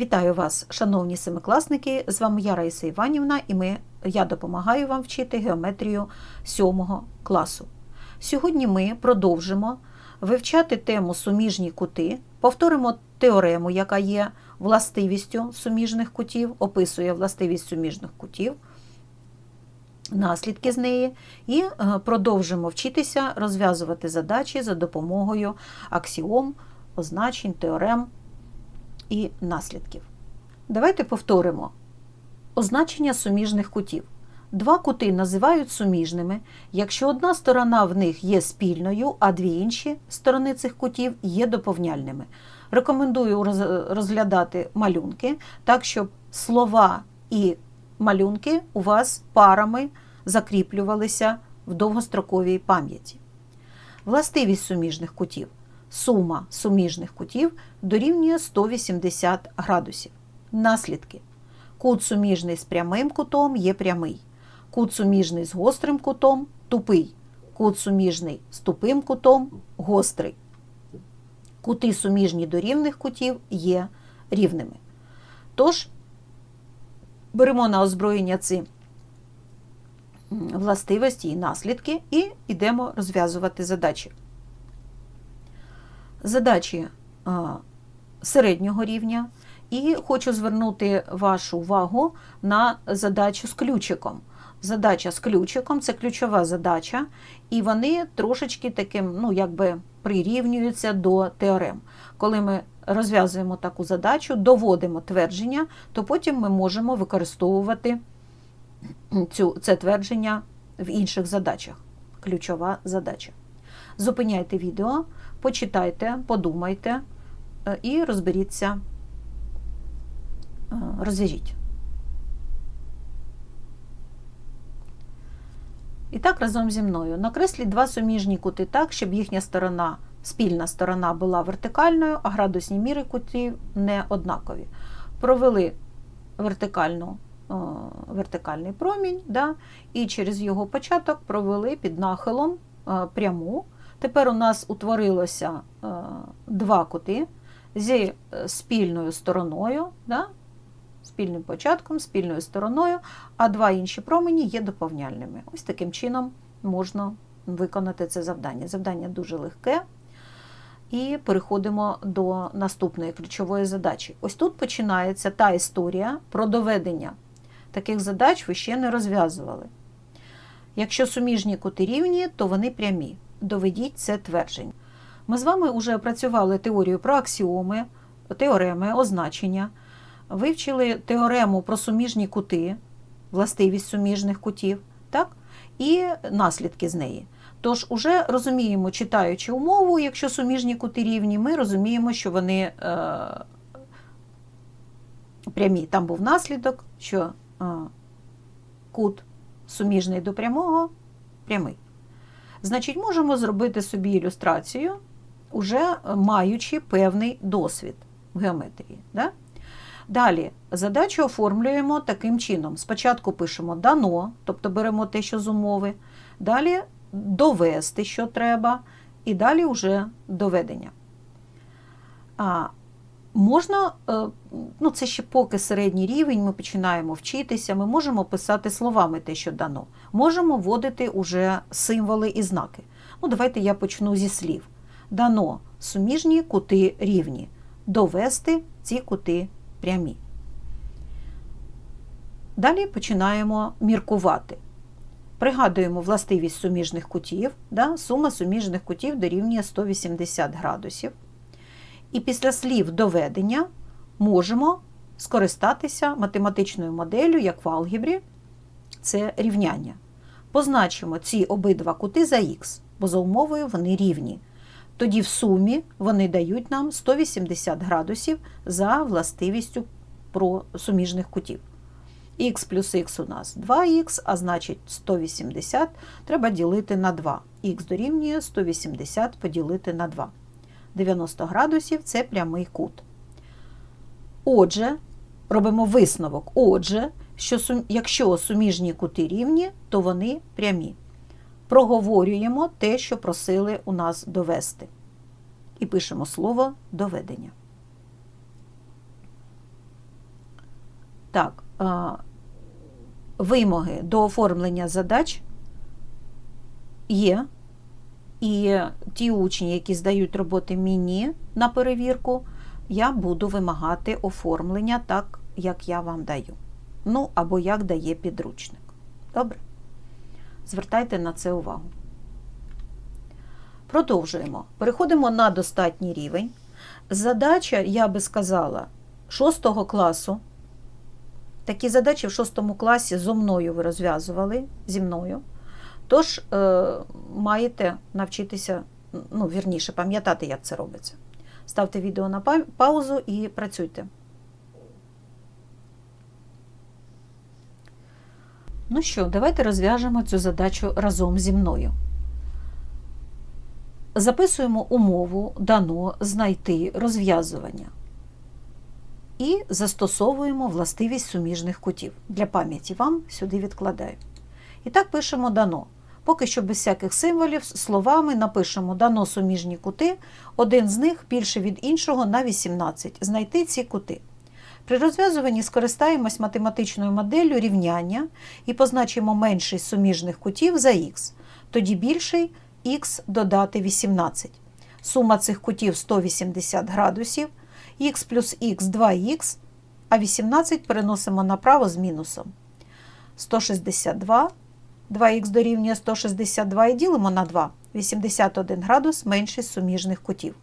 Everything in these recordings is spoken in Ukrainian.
Вітаю вас, шановні семикласники! З вами я Раїса Іванівна, і ми, я допомагаю вам вчити геометрію 7 класу. Сьогодні ми продовжимо вивчати тему суміжні кути, повторимо теорему, яка є властивістю суміжних кутів, описує властивість суміжних кутів, наслідки з неї, і е, продовжимо вчитися розв'язувати задачі за допомогою аксіом, означень, теорем і наслідків. Давайте повторимо означення суміжних кутів. Два кути називають суміжними, якщо одна сторона в них є спільною, а дві інші сторони цих кутів є доповняльними. Рекомендую розглядати малюнки так, щоб слова і малюнки у вас парами закріплювалися в довгостроковій пам'яті. Властивість суміжних кутів. Сума суміжних кутів дорівнює 180 градусів. Наслідки. Кут суміжний з прямим кутом є прямий. Кут суміжний з гострим кутом тупий. Кут суміжний з тупим кутом гострий. Кути суміжні до рівних кутів є рівними. Тож, беремо на озброєння ці властивості і наслідки і йдемо розв'язувати задачі. Задачі а, середнього рівня. І хочу звернути вашу увагу на задачу з ключиком. Задача з ключиком це ключова задача, і вони трошечки таким, ну, якби прирівнюються до теорем. Коли ми розв'язуємо таку задачу, доводимо твердження, то потім ми можемо використовувати цю, це твердження в інших задачах. Ключова задача. Зупиняйте відео, почитайте, подумайте е, і розберіться, е, розв'яжіть. І так разом зі мною. Накресліть два суміжні кути так, щоб їхня сторона, спільна сторона була вертикальною, а градусні міри кутів не однакові. Провели вертикальну, е, вертикальний промінь, да, і через його початок провели під нахилом е, пряму. Тепер у нас утворилося е, два кути зі е, спільною стороною, да, спільним початком, спільною стороною, а два інші промені є доповняльними. Ось таким чином можна виконати це завдання. Завдання дуже легке. І переходимо до наступної ключової задачі. Ось тут починається та історія про доведення. Таких задач ви ще не розв'язували. Якщо суміжні кути рівні, то вони прямі. Доведіть це твердження. Ми з вами вже опрацювали теорію про аксіоми, теореми, означення, вивчили теорему про суміжні кути, властивість суміжних кутів, так? і наслідки з неї. Тож, уже розуміємо, читаючи умову, якщо суміжні кути рівні, ми розуміємо, що вони е, прямі. Там був наслідок, що е, кут суміжний до прямого прямий. Значить, можемо зробити собі ілюстрацію, уже маючи певний досвід в геометрії. Да? Далі задачу оформлюємо таким чином. Спочатку пишемо дано, тобто беремо те, що з умови, далі довести, що треба, і далі вже доведення. Можна, е, ну це ще поки середній рівень, ми починаємо вчитися, ми можемо писати словами те, що дано. Можемо вводити уже символи і знаки. Ну, Давайте я почну зі слів. Дано суміжні кути рівні. Довести ці кути прямі. Далі починаємо міркувати. Пригадуємо властивість суміжних кутів. Да? Сума суміжних кутів дорівнює 180 градусів. І після слів доведення можемо скористатися математичною моделлю, як в алгебрі, це рівняння. Позначимо ці обидва кути за х, бо за умовою вони рівні. Тоді в сумі вони дають нам 180 градусів за властивістю про суміжних кутів. Х плюс х у нас 2х, а значить 180 треба ділити на 2. Х дорівнює 180 поділити на 2. 90 градусів це прямий кут. Отже, робимо висновок. Отже, що якщо суміжні кути рівні, то вони прямі. Проговорюємо те, що просили у нас довести. І пишемо слово доведення. Так, вимоги до оформлення задач є. І ті учні, які здають роботи мені на перевірку, я буду вимагати оформлення так, як я вам даю. Ну, або як дає підручник. Добре? Звертайте на це увагу. Продовжуємо. Переходимо на достатній рівень. Задача, я би сказала, 6 класу. Такі задачі в 6 класі зо мною ви розв'язували, зі мною. Тож е, маєте навчитися, ну, вірніше, пам'ятати, як це робиться. Ставте відео на паузу і працюйте. Ну що, давайте розв'яжемо цю задачу разом зі мною. Записуємо умову дано знайти розв'язування. І застосовуємо властивість суміжних кутів. Для пам'яті вам сюди відкладаю. І так пишемо дано. Поки що без всяких символів, словами напишемо дано суміжні кути, один з них більше від іншого на 18. Знайти ці кути. При розв'язуванні скористаємось математичною моделлю рівняння і позначимо менший суміжних кутів за х. Тоді більший х додати 18. Сума цих кутів 180 градусів, х плюс х 2х, а 18 переносимо направо з мінусом. 162, 2х дорівнює 162 і ділимо на 2. 81 градус менший суміжних кутів.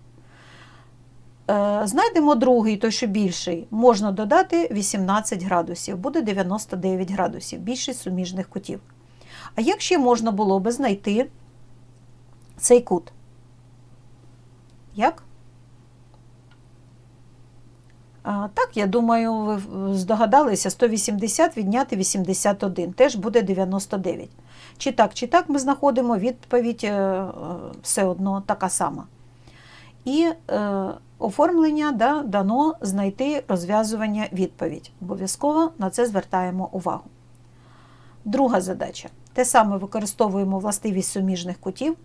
Е, Знайдемо другий, той, що більший, можна додати 18 градусів, буде 99 градусів, більшість суміжних кутів. А як ще можна було би знайти цей кут? Як? А, так, я думаю, ви здогадалися, 180 відняти 81, теж буде 99. Чи так, чи так ми знаходимо відповідь е, е, все одно така сама. І е, оформлення да, дано знайти розв'язування відповідь. Обов'язково на це звертаємо увагу. Друга задача. Те саме використовуємо властивість суміжних кутів.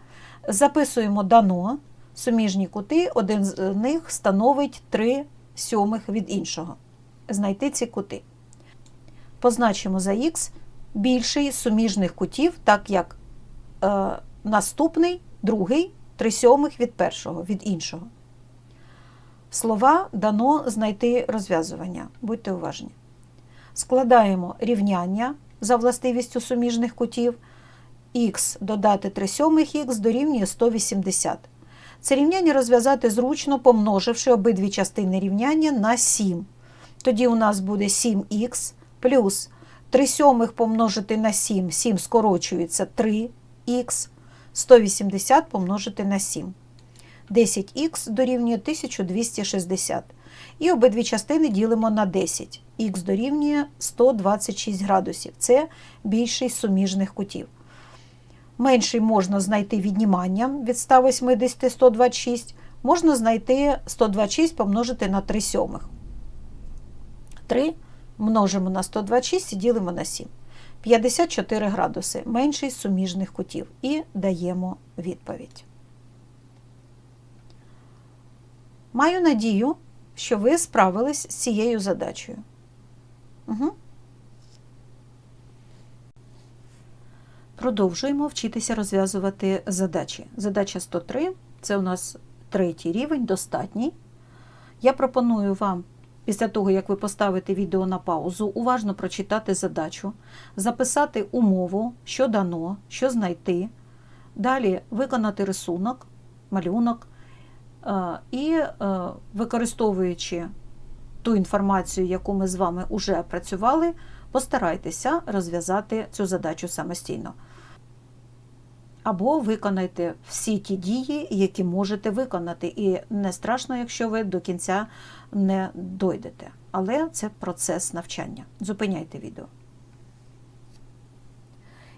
Записуємо дано суміжні кути, один з них становить 3 сьомих від іншого. Знайти ці кути. Позначимо за х більший суміжних кутів, так як е, наступний, другий, 3 сьомих від першого, від іншого. Слова дано знайти розв'язування. Будьте уважні. Складаємо рівняння за властивістю суміжних кутів. х додати 3 сьомих х дорівнює 180. Це рівняння розв'язати зручно, помноживши обидві частини рівняння на 7. Тоді у нас буде 7х плюс 3 сьомих помножити на 7, 7 скорочується 3х, 180 помножити на 7. 10х дорівнює 1260. І обидві частини ділимо на 10. Х дорівнює 126 градусів. Це більший з суміжних кутів. Менший можна знайти відніманням від 180 126. Можна знайти 126 помножити на 3 сьомих. 3 множимо на 126 і ділимо на 7. 54 градуси менший з суміжних кутів. І даємо відповідь. Маю надію, що ви справились з цією задачею. Угу. Продовжуємо вчитися розв'язувати задачі. Задача 103 це у нас третій рівень, достатній. Я пропоную вам, після того, як ви поставите відео на паузу, уважно прочитати задачу, записати умову, що дано, що знайти, далі виконати рисунок, малюнок. Е, І е, використовуючи ту інформацію, яку ми з вами вже працювали, постарайтеся розв'язати цю задачу самостійно. Або виконайте всі ті дії, які можете виконати. І не страшно, якщо ви до кінця не дойдете. Але це процес навчання. Зупиняйте відео.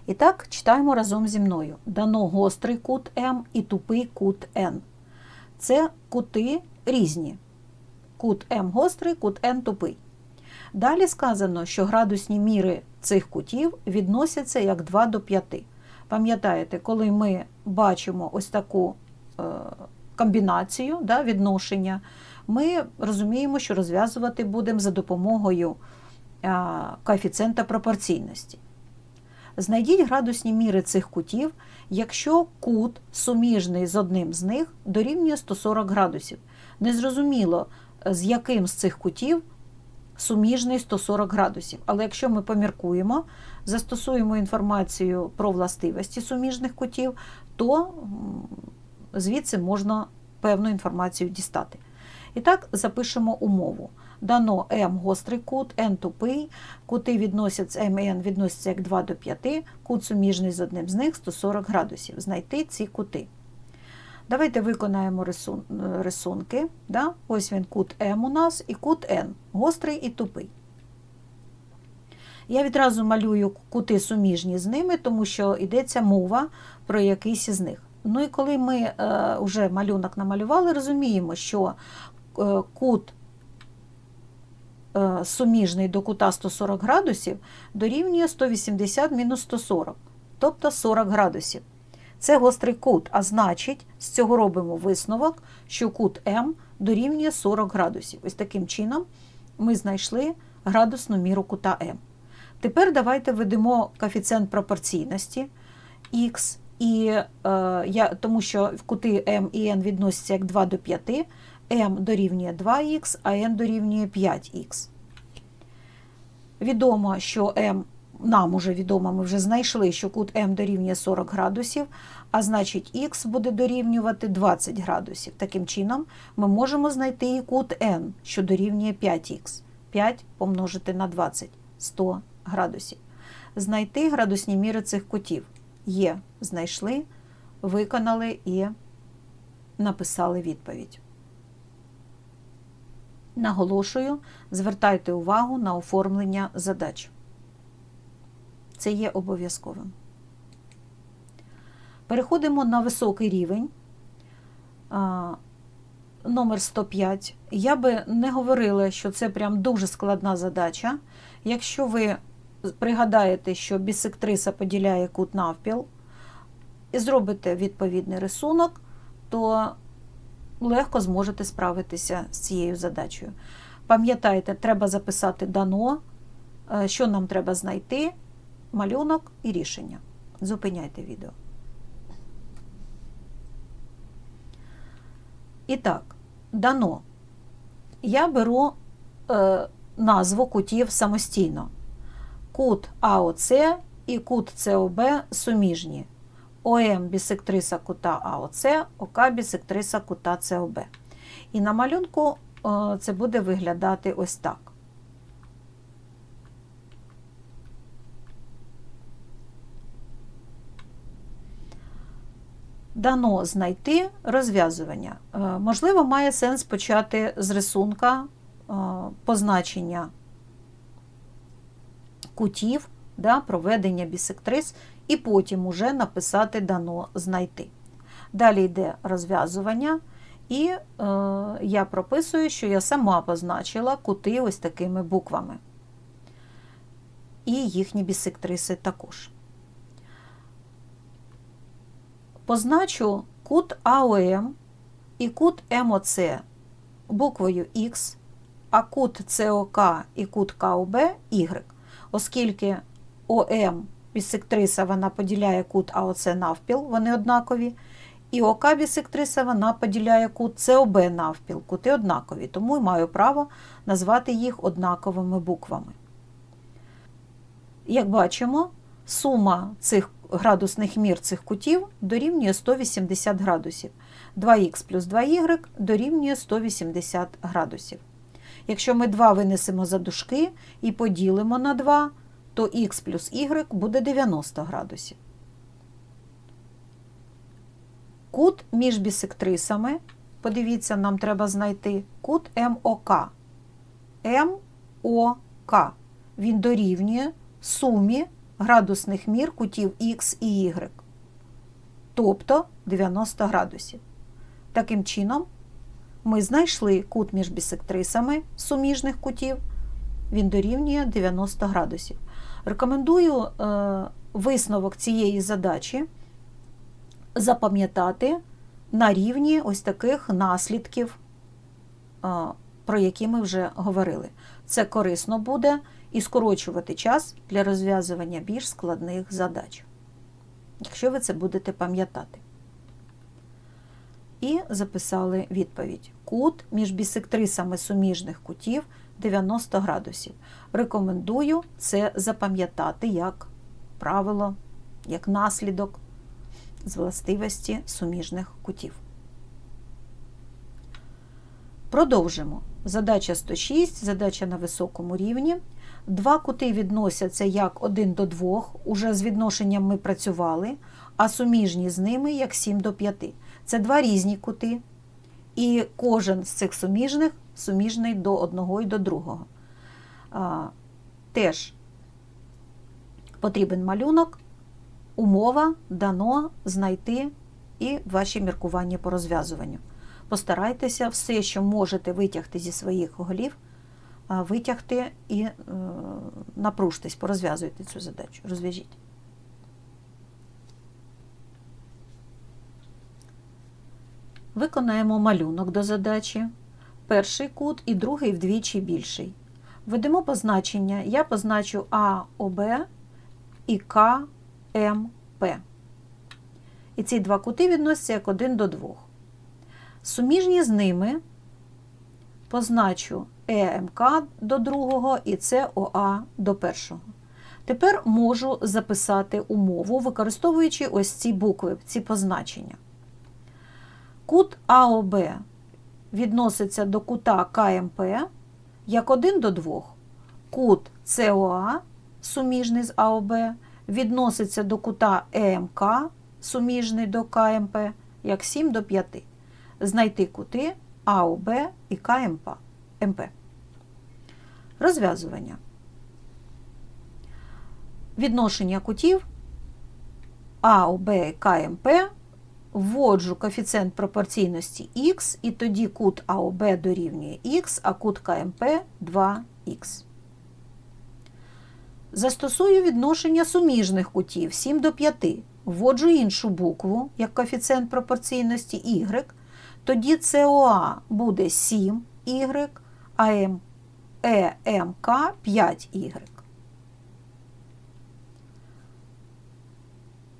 І так, читаємо разом зі мною. Дано гострий кут М і тупий кут Н. Це кути різні. Кут М гострий, кут Н тупий. Далі сказано, що градусні міри цих кутів відносяться як 2 до 5. Пам'ятаєте, коли ми бачимо ось таку е, комбінацію да, відношення, ми розуміємо, що розв'язувати будемо за допомогою а, коефіцієнта пропорційності. Знайдіть градусні міри цих кутів, якщо кут суміжний з одним з них дорівнює 140 градусів. Незрозуміло, з яким з цих кутів суміжний 140 градусів. Але якщо ми поміркуємо, застосуємо інформацію про властивості суміжних кутів, то звідси можна певну інформацію дістати. І так, запишемо умову. Дано М гострий кут, N тупий, кути відносяться М і N відносяться як 2 до 5, кут суміжний з одним з них 140 градусів. Знайти ці кути. Давайте виконаємо рисун, рисунки. Да? Ось він кут М у нас і кут N, гострий і тупий. Я відразу малюю кути суміжні з ними, тому що йдеться мова про якийсь із них. Ну і коли ми е, вже малюнок намалювали, розуміємо, що е, кут е, суміжний до кута 140 градусів дорівнює 180 мінус 140, тобто 40 градусів. Це гострий кут, а значить, з цього робимо висновок, що кут М дорівнює 40 градусів. Ось таким чином ми знайшли градусну міру кута М. Тепер давайте введемо коефіцієнт пропорційності х, і, е, я, тому що кути М і N відносяться як 2 до 5, М дорівнює 2х, а N дорівнює 5х. Відомо, що М нам уже відомо, ми вже знайшли, що кут М дорівнює 40 градусів, а значить х буде дорівнювати 20 градусів. Таким чином, ми можемо знайти і кут N, що дорівнює 5х. 5 помножити на 20 100 градусів. Знайти градусні міри цих кутів. Є, знайшли, виконали і написали відповідь. Наголошую, звертайте увагу на оформлення задач. Це є обов'язковим. Переходимо на високий рівень. Номер 105. Я би не говорила, що це прям дуже складна задача. Якщо ви пригадаєте, що бісектриса поділяє кут навпіл, і зробите відповідний рисунок, то легко зможете справитися з цією задачею. Пам'ятайте, треба записати дано, е, що нам треба знайти, малюнок і рішення. Зупиняйте відео. І так, дано. Я беру е, назву кутів самостійно. Кут АОЦ і кут СОБ суміжні. ОМ бісектриса кута АОЦ, ОК бісектриса кута СОБ. І на малюнку е, це буде виглядати ось так. Дано знайти розв'язування. Е, Можливо, має сенс почати з рисунка е, позначення кутів, да, проведення бісектрис, і потім уже написати дано знайти. Далі йде розв'язування, і е, я прописую, що я сама позначила кути ось такими буквами. І їхні бісектриси також. Позначу кут АОМ і кут МОЦ буквою Х, а кут СОК і кут КОБ Y, оскільки ОМ бісектриса вона поділяє кут АОЦ навпіл, вони однакові, і ОК бісектриса вона поділяє кут СОБ навпіл, кути однакові, тому маю право назвати їх однаковими буквами. Як бачимо, сума цих градусних мір цих кутів дорівнює 180 градусів. 2х плюс 2y дорівнює 180 градусів. Якщо ми 2 винесемо за дужки і поділимо на 2, то х плюс y буде 90 градусів. Кут між бісектрисами, подивіться, нам треба знайти кут МОК. МОК. Він дорівнює сумі градусних мір кутів Х і Y, тобто 90 градусів. Таким чином, ми знайшли кут між бісектрисами суміжних кутів, він дорівнює 90 градусів. Рекомендую е, висновок цієї задачі запам'ятати на рівні ось таких наслідків е, про які ми вже говорили. Це корисно буде і скорочувати час для розв'язування більш складних задач, якщо ви це будете пам'ятати. І записали відповідь. Кут між бісектрисами суміжних кутів 90 градусів. Рекомендую це запам'ятати як правило, як наслідок з властивості суміжних кутів. Продовжимо. Задача 106, задача на високому рівні. Два кути відносяться як 1 до 2, уже з відношенням ми працювали, а суміжні з ними як 7 до 5. Це два різні кути, і кожен з цих суміжних суміжний до одного і до другого. Теж потрібен малюнок, умова дано знайти і ваші міркування по розв'язуванню. Постарайтеся все, що можете витягти зі своїх голів, витягти і е, напружтесь, порозв'язуйте цю задачу, розв'яжіть. Виконаємо малюнок до задачі. Перший кут і другий вдвічі більший. Введемо позначення. Я позначу АОБ і КМП. І ці два кути відносяться як один до двох. Суміжні з ними позначу ЕМК до другого і СОА до першого. Тепер можу записати умову, використовуючи ось ці букви, ці позначення. Кут АОБ відноситься до кута КМП як 1 до 2. Кут СОА, суміжний з АОБ, відноситься до кута ЕМК, суміжний до КМП, як 7 до 5. Знайти кути АОБ і КМП. МП. Розв'язування. Відношення кутів АОБ і КМП вводжу коефіцієнт пропорційності х, і тоді кут АОБ дорівнює х, а кут КМП 2х. Застосую відношення суміжних кутів 7 до 5. Вводжу іншу букву, як коефіцієнт пропорційності y, тоді СОА буде 7y, а ЕМК 5y.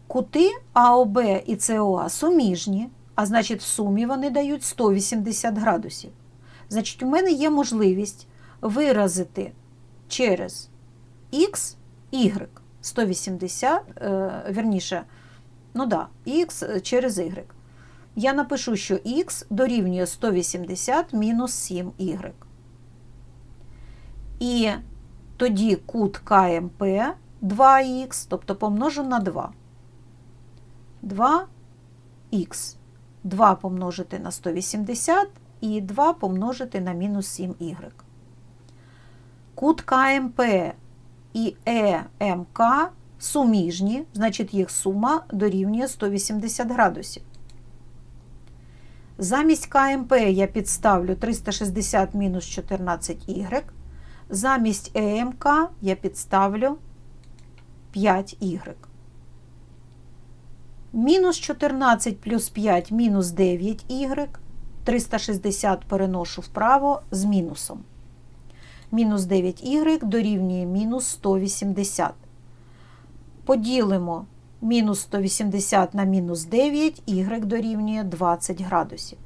Кути АОБ і СОА суміжні, а значить, в сумі вони дають 180 градусів. Значить, у мене є можливість виразити через Х, Y 180, е, верніше, ну да, Х через Y. Я напишу, що Х дорівнює 180 мінус 7y. І тоді кут КМП 2х, тобто помножу на 2. 2х. 2 помножити на 180 і 2 помножити на мінус 7y. Кут КМП і ЕМК суміжні, значить їх сума дорівнює 180 градусів. Замість КМП я підставлю 360 мінус 14y. Замість ЕМК я підставлю 5y. Мінус 14 плюс 5 мінус 9y. 360 переношу вправо з мінусом. Мінус 9y дорівнює мінус 180. Поділимо мінус 180 на мінус 9, y дорівнює 20 градусів.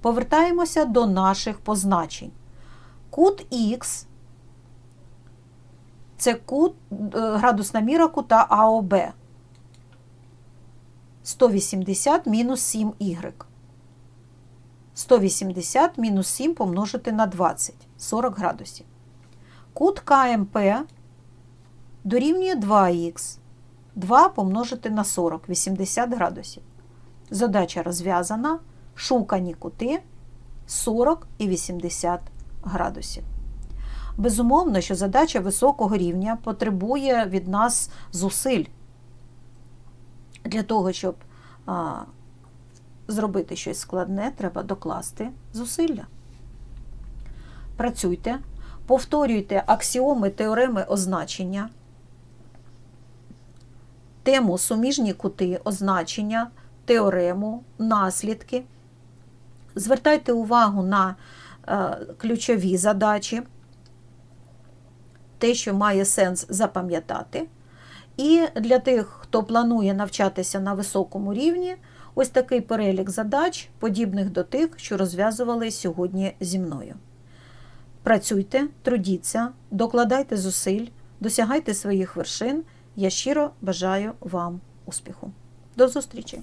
Повертаємося до наших позначень. Кут Х це кут, градусна міра кута АОБ. 180 мінус 7y. 180 мінус 7 помножити на 20 40 градусів. Кут КМП дорівнює 2х. 2 помножити на 40 80 градусів. Задача розв'язана. Шукані кути 40 і 80 градусів. Безумовно, що задача високого рівня потребує від нас зусиль для того, щоб а, зробити щось складне, треба докласти зусилля. Працюйте, повторюйте аксіоми, теореми означення, тему суміжні кути, означення, теорему, наслідки. Звертайте увагу на е, ключові задачі, те, що має сенс запам'ятати. І для тих, хто планує навчатися на високому рівні, ось такий перелік задач, подібних до тих, що розв'язували сьогодні зі мною. Працюйте, трудіться, докладайте зусиль, досягайте своїх вершин. Я щиро бажаю вам успіху. До зустрічі!